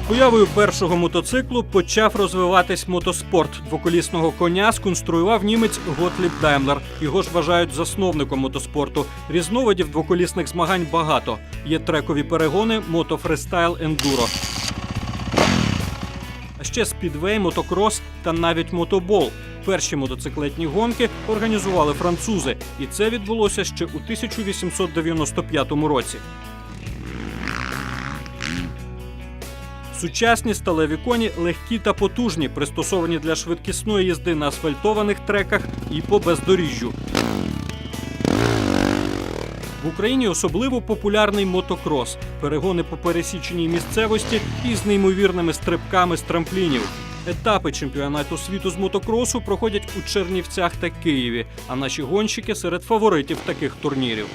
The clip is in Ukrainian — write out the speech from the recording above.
появою першого мотоциклу почав розвиватись мотоспорт. Двоколісного коня сконструював німець Готліб Даймлер. Його ж вважають засновником мотоспорту. Різновидів двоколісних змагань багато. Є трекові перегони, мотофристайл, ендуро. А ще спідвей, мотокрос та навіть мотобол. Перші мотоциклетні гонки організували французи, і це відбулося ще у 1895 році. Сучасні сталеві коні легкі та потужні, пристосовані для швидкісної їзди на асфальтованих треках і по бездоріжжю. В Україні особливо популярний мотокрос, перегони по пересіченій місцевості із неймовірними стрибками з трамплінів. Етапи чемпіонату світу з мотокросу проходять у Чернівцях та Києві, а наші гонщики серед фаворитів таких турнірів.